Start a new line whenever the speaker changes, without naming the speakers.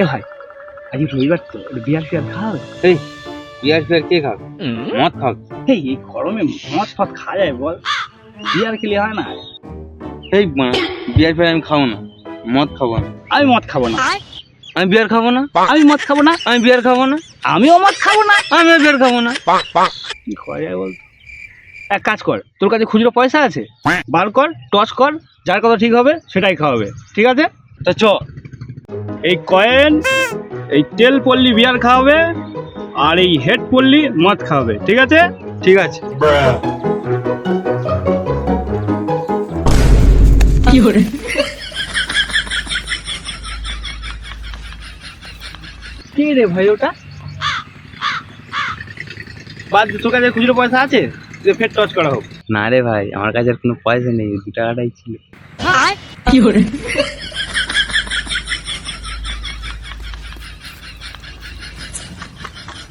এ ভাই আজ রবিবার তো বিয়ার ফিয়ার খাওয়াবে
এই বিয়ার ফিয়ার কে খাবে? মদ খাবে।
এই এই গরমে মদ ফদ খাওয়া যায় বল। বিয়ার খেলে হয় না?
এই মা বিয়ার ফিয়ার আমি খাব না। মদ খাব না।
আমি মদ খাব না।
আমি বিয়ার খাব না?
আমি মদ খাব না।
আমি বিয়ার খাব না?
আমিও মদ খাব না।
আমিও বিয়ার খাব না।
কি করা যায় বল এক কাজ কর তোর কাছে খুচরো পয়সা আছে? বার কর টস কর যার কথা ঠিক হবে সেটাই খাওয়াবে। ঠিক আছে? তা চ। এই কয়েন এই তেল পল্লি বিয়ার খাওয়াবে আর এই হেড পল্লি মদ খাওয়াবে ঠিক আছে? ঠিক আছে। কি রে ভাই ওটা? বাদ তোর কাছে খুচরো পয়সা আছে? যে ফের টচ করা হোক।
না রে ভাই আমার কাছে আর কোনো পয়সা নেই দু টাকাটাই ছিল।